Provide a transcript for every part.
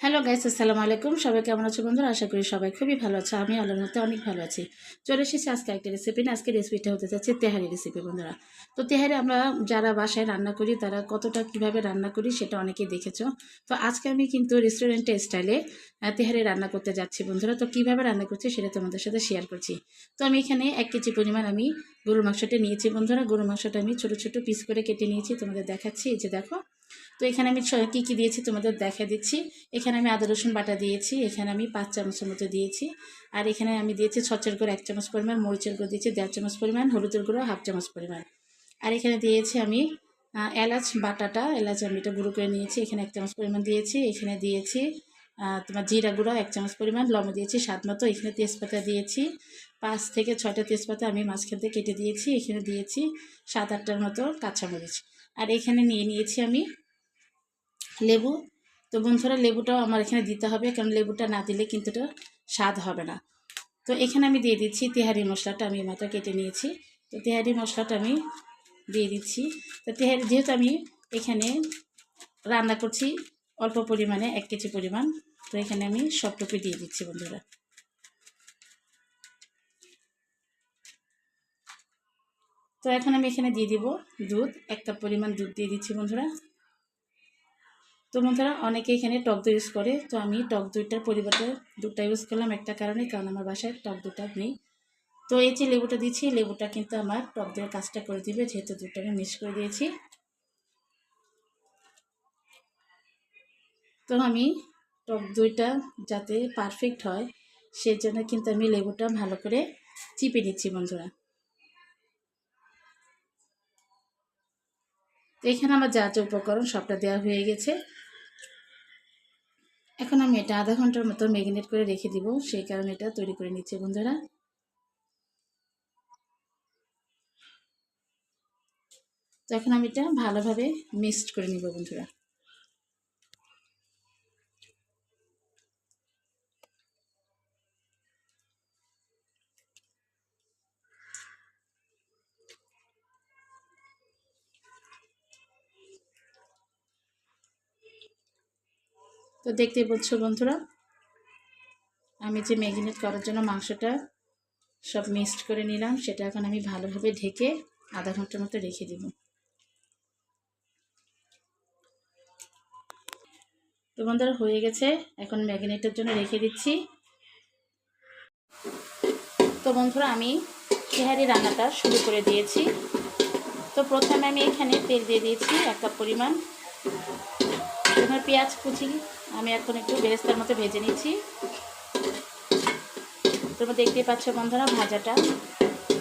Hello guys আসসালামু আলাইকুম। সবাই কেমন আছো বন্ধুরা? আশা করি সবাই খুবই ভালো আছে। আমি আল্লাহর মধ্যে অনেক ভালো আছি। চলে এসেছি আজকে একটা রেসিপি না আজকে রেসিপিটা হতে যাচ্ছে তেহারি রেসিপি বন্ধুরা। তো তেহারি আমরা যারা বাসায় রান্না করি, তারা কতটা কীভাবে রান্না করি সেটা অনেকেই দেখেছ। তো আজকে আমি কিন্তু রেস্টুরেন্টের স্টাইলে তেহারি রান্না করতে যাচ্ছি বন্ধুরা। তো কীভাবে রান্না করছি সেটা তোমাদের সাথে শেয়ার করছি। তো আমি এখানে এক কেজি পরিমাণ আমি গরুর মাংসটা নিয়েছি বন্ধুরা। গরুর মাংসটা আমি ছোটো ছোটো পিস করে কেটে নিয়েছি। তোমাদের দেখাচ্ছি। যে দেখো তো এখানে আমি কী কী দিয়েছি তোমাদের দেখা দিচ্ছি। এখানে আমি আদা, রসুন বাটা দিয়েছি, এখানে আমি পাঁচ চামচের মতো দিয়েছি। আর এখানে আমি দিয়েছি ছচের গুঁড়ো, এক চামচ পরিমাণ মরিচের গুঁড়ো দিয়েছি, দেড় চামচ পরিমাণ হলুদের গুঁড়ো, হাফ চামচ পরিমাণ। আর এখানে দিয়েছি আমি এলাচ বাটাটা, এলাচ আমি এটা গুঁড়ো করে নিয়েছি, এখানে এক চামচ পরিমাণ দিয়েছি, এখানে দিয়েছি তোমার জিরা গুঁড়ো, এক চামচ পরিমাণ লবণ দিয়েছি স্বাদ মতো, এখানে তেজপাতা দিয়েছি, পাঁচ থেকে ছয়টা তেজপাতা আমি মাঝখান থেকে কেটে দিয়েছি, এখানে দিয়েছি সাত আটটার মতো কাঁচামরিচ। আর এখানে নিয়ে নিয়েছি আমি লেবু। তো বন্ধুরা, লেবুটাও আমার এখানে দিতে হবে, কারণ লেবুটা না দিলে কিন্তু এটা স্বাদ হবে না। তো এখানে আমি দিয়ে দিচ্ছি তেহারি মশলাটা, আমি মাথা কেটে নিয়েছি। তো তেহারি মশলাটা আমি দিয়ে দিচ্ছি। তো তেহারি, যেহেতু আমি এখানে রান্না করছি অল্প পরিমাণে, এক কেজি পরিমাণ, তো এখানে আমি সবটুকু দিয়ে দিচ্ছি বন্ধুরা। তো এখন আমি এখানে দিয়ে দিব দুধ, এক কাপ পরিমাণ দুধ দিয়ে দিচ্ছি বন্ধুরা। তো বন্ধুরা, অনেকে এখানে টক দই ইউজ করে। তো আমি টক দইটার পরিবর্তে দুধটা ইউজ করলাম একটা কারণে, কারণ আমার বাসায় টক দইটা নেই। তো এই যে লেবুটা দিচ্ছি, লেবুটা কিন্তু আমার টক দইয়ের কাজটা করে দিবে, যেহেতু দুধটা আমি মিক্স করে দিয়েছি। তো আমি টক দইটা যাতে পারফেক্ট হয় সেই জন্য কিন্তু আমি লেবুটা ভালো করে চিপে নিচ্ছি বন্ধুরা। তো এখানে আমার যা যা উপকরণ সবটা দেওয়া হয়ে গেছে। এখন আমি এটা আধা ঘণ্টার মতো ম্যাগনেট করে রেখে দিব, সেই কারণে এটা তৈরি করে নিচ্ছি বন্ধুরা। তো এখন আমি এটা ভালোভাবে মিক্সড করে নিব বন্ধুরা। তো দেখতে বলছো বন্ধুরা, আমি যে ম্যাগনেট করার জন্য মাংসটা সব মিক্সড করে নিলাম, সেটা এখন আমি ভালোভাবে ঢেকে আধা ঘণ্টার মতো রেখে দিব। তো বন্ধুরা, হয়ে গেছে, এখন ম্যাগিনেটের জন্য রেখে দিচ্ছি। তো বন্ধুরা, আমি তেহারি রান্নাটা শুরু করে দিয়েছি। তো প্রথমে আমি এখানে তেল দিয়ে দিয়েছি এক কাপ পরিমাণ। পেঁয়াজ কুচি আমি এখন একটু বেরেস্তার মতো ভেজে নিচ্ছি। তোমরা দেখতেই পাচ্ছ বন্ধুরা, ভাজাটা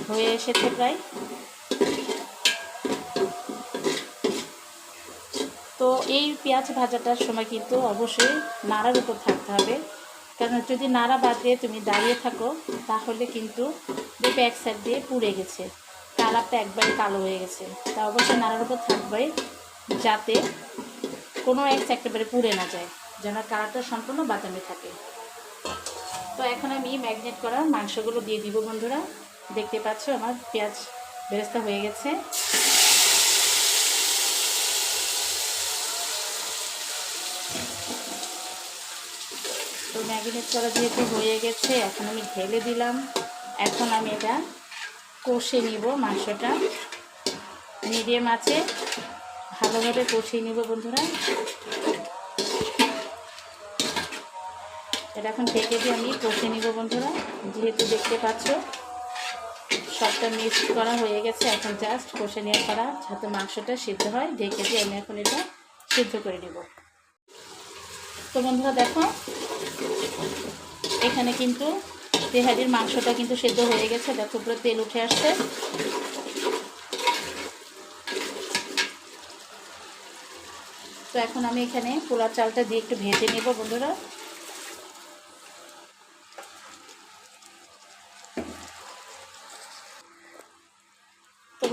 হয়ে এসেছে প্রায়। তো এই পেঁয়াজ ভাজাটার সময় কিন্তু অবশ্যই নাড়ার উপর থাকতে হবে। কারণ যদি নাড়া বাদ দিয়ে তুমি দাঁড়িয়ে থাকো, তাহলে কিন্তু দেখবে এক সাইড দিয়ে পুড়ে গেছে। কালারটা একবারে কালো হয়ে গেছে। তা অবশ্যই নাড়ার উপর থাকবে যাতে কোনো এক সাইড একেবারে পুড়ে না যায়। যেন কালারটা সম্পূর্ণ বাদামি থাকে। তো এখন আমি ম্যাগনেট করা মাংসগুলো দিয়ে দিব বন্ধুরা। দেখতে পাচ্ছ আমার পেঁয়াজ বেরেস্তা হয়ে গেছে। তো ম্যাগনেট করা যেহেতু হয়ে গেছে, এখন আমি ঢেলে দিলাম। এখন আমি এটা কষে নিব মাংসটা। মিডিয়াম আছে, ভালোভাবে কষিয়ে নিব বন্ধুরা। এটা এখন ঢেকে দিয়ে আমি কষে নিব বন্ধুরা। যেহেতু দেখতে পাচ্ছ, সবটা মিক্স করা হয়ে গেছে। এখন জাস্ট কষে নিয়ে করা যাতে মাংসটা সিদ্ধ হয়, ঢেকে দিয়ে আমি এখন এটা সিদ্ধ করে নেব। তো বন্ধুরা দেখো, এখানে কিন্তু তেহারির মাংসটা কিন্তু সেদ্ধ হয়ে গেছে। দেখো পুরো তেল উঠে আসছে। তো এখন আমি এখানে পোলার চালটা দিয়ে একটু ভেজে নেব বন্ধুরা।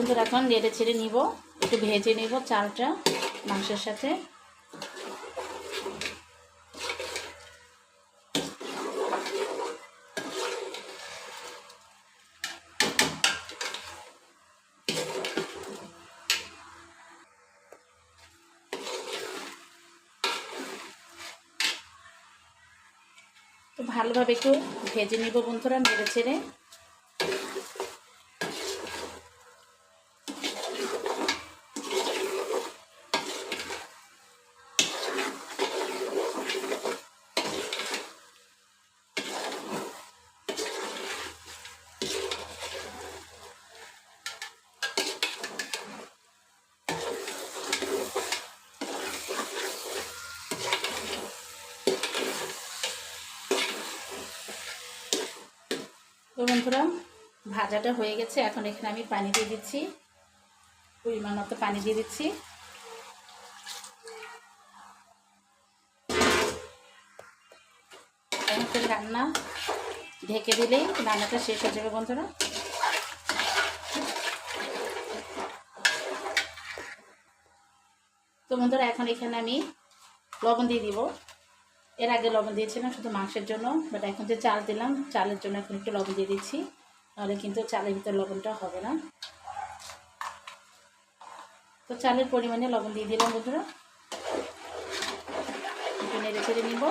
বন্ধুরা এখন নেড়ে ছেড়ে নিব। একটু ভেজে নেব চালটা মাংসের সাথে। ভালোভাবে একটু ভেজে নিব বন্ধুরা নেড়ে ছেড়ে। তো বন্ধুরা, ভাজাটা হয়ে গেছে। এখন এখানে আমি পানি দিয়ে দিচ্ছি। পরিমাণ মতো পানি দিয়ে দিচ্ছি। রান্না ঢেকে দিলেই রান্নাটা শেষ হয়ে যাবে বন্ধুরা। তো বন্ধুরা, এখন এখানে আমি লবণ দিয়ে দিব। এর আগে লবণ দিয়েছিলাম শুধু মাংসের জন্য বাট এখন যে চাল দিলাম, চালের জন্য এখন একটু লবণ দিয়ে দিচ্ছি। নাহলে কিন্তু চালের ভিতরে লবণটা হবে না। তো চালের পরিমাণে লবণ দিয়ে দিলাম বন্ধুরা। একটু নেড়ে চেড়ে নিব।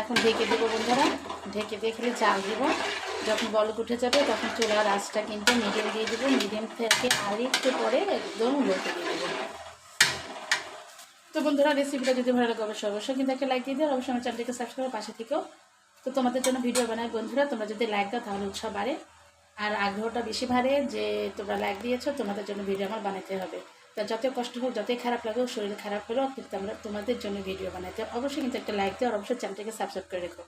এখন ঢেকে দেবো বন্ধুরা। ঢেকে দিয়ে খালি চাল দিব। যখন বলক উঠে যাবে তখন চুলার আঁচটা কিন্তু মিডিয়াম দিয়ে দেবো। মিডিয়াম থেকে আর একটু পরে একদম লোকে দিয়ে দেবো। তো বন্ধুরা রেসিপিটা যদি ভালো লাগে অবশ্যই অবশ্যই কিন্তু একটা লাইক দিয়ে দিও অবশ্যই আমার চ্যানেলটিকে সাবস্ক্রাইব পাশে থেকেও। তো তোমাদের জন্য ভিডিও বানাই বন্ধুরা, তোমরা যদি লাইক দাও তাহলে উৎসাহ বাড়ে। আর আগ্রহটা বেশি বাড়ে যে তোমরা লাইক দিয়েছ, তোমাদের জন্য ভিডিও আমার বানাতে হবে। তা যত কষ্ট হোক, যতই খারাপ লাগুক শরীর খারাপ হলেও কিন্তু আমরা তোমাদের জন্য ভিডিও বানাতে অবশ্যই কিন্তু একটা লাইক দিও আর অবশ্যই চ্যানেলটিকে সাবস্ক্রাইব করে রেখো।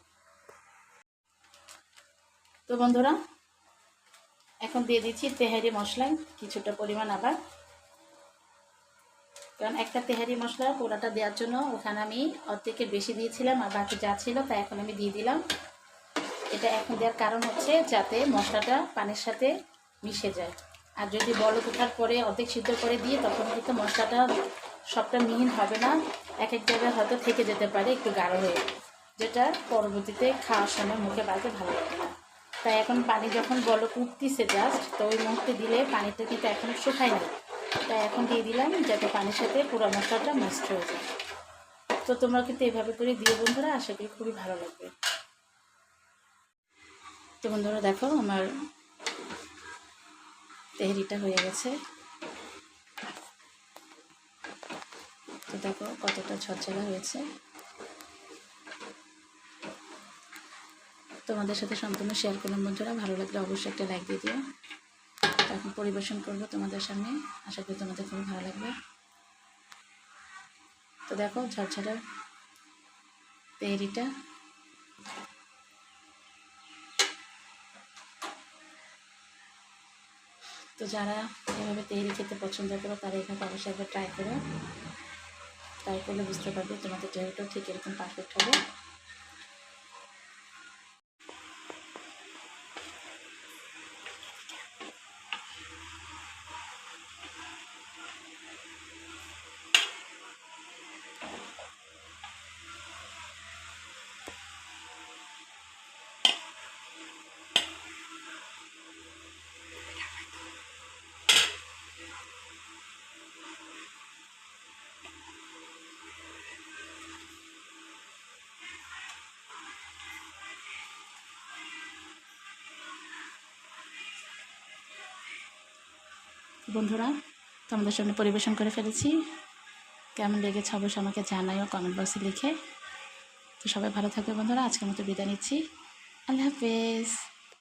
তো বন্ধুরা, এখন দিয়ে দিচ্ছি তেহারি মশলা কিছুটা পরিমাণ আবার। কারণ একটা তেহারি মশলা পোড়াটা দেওয়ার জন্য ওখানে আমি অর্ধেকের বেশি দিয়েছিলাম আর বাকি যা ছিল তা এখন আমি দিয়ে দিলাম। এটা এখন দেওয়ার কারণ হচ্ছে যাতে মশলাটা পানির সাথে মিশে যায়। আর যদি বলক ওঠার পরে অর্ধেক সিদ্ধ করে দিয়ে তখন কিন্তু মশলাটা সবটা মিহিন হবে না এক এক জায়গায় হয়তো থেকে যেতে পারে একটু গাঢ় হয়ে। যেটা পরবর্তীতে খাওয়ার সময় মুখে বাড়তে ভালো লাগে না। তাই এখন পানি যখন বলক উঠতেছে জাস্ট তো ওই মুহূর্তে দিলে পানিটা কিন্তু এখন শুকায় না। তাই এখন দিয়ে দিলাম, যাতে পানির সাথে পুরো মশলাটা মিক্সড হয়ে যায়। তো তোমরা কিন্তু এভাবে করে দিও বন্ধুরা, আশা করি খুবই ভালো লাগবে। তো বন্ধুরা দেখো, আমার তেহরিটা হয়ে গেছে। তো দেখো কতটা ঝরঝরা হয়েছে। তোমাদের সাথে সম্পূর্ণ শেয়ার করলাম বন্ধুরা, ভালো লাগলে অবশ্যই একটা লাইক দিয়ে দিও। পরিবেশন করব তোমাদের সামনে। আশা করি তোমাদের খুবই ভালো লাগবে। তো দেখো, ঝরঝরা তেহরিটা তো যারা এভাবে তেহরি খেতে পছন্দ করো, তারা এখানে অবশ্যই একবার ট্রাই করো। ট্রাই করলে বুঝতে পারবে তোমাদের তেহরিটাও ঠিক এরকম পারফেক্ট হবে। বন্ধুরা, তোমাদের সামনে পরিবেশন করে ফেলেছি। কেমন লেগেছে অবশ্যই আমাকে জানাইও কমেন্ট বক্সে লিখে। তো সবাই ভালো থাকবে বন্ধুরা, আজকের মতো বিদায় নিচ্ছি। আল্লাহ হাফেজ।